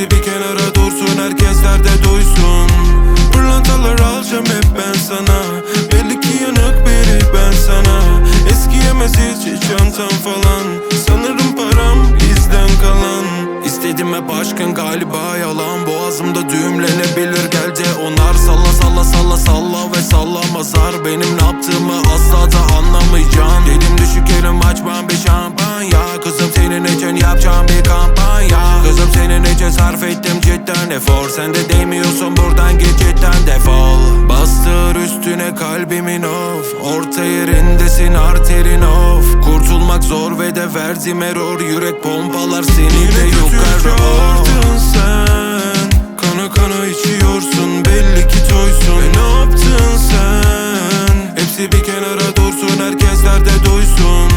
Hepsi bir kenara dursun herkesler de duysun. Pırlantalar alacağım hep ben sana. Belli ki yanık biri ben sana. Eskiyemez hiç çantam falan. Sanırım param bizden kalan. İstedim hep aşkın galiba yalan. Boğazımda düğümlenebilir gel de onar sarf ettim cidden efor. Sen de değmiyorsun buradan git cidden defol. Bastır üstüne kalbimin of. Orta yerindesin arterin of. Kurtulmak zor ve de verdim error. Yürek pompalar seni de yukarı. Gördün sen. Kana kana içiyorsun belli ki toysun. E ne yaptın sen? Hepsi bir kenara dursun herkesler de duysun.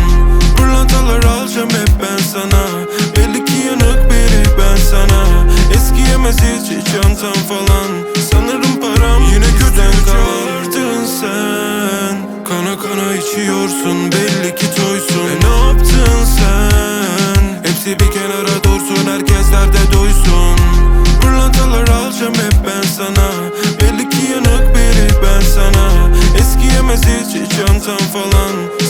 Pırlantalar alacağım hiç çantam falan. Sanırım param yine kötüden kaldın sen. Kana kana içiyorsun belli ki toysun. E ne yaptın sen? Hepsi bir kenara dursun herkes derde doysun. Pırlantalar alacağım hep ben sana. Belli ki yanık biri ben sana. Eskiyemez hiç çantam falan.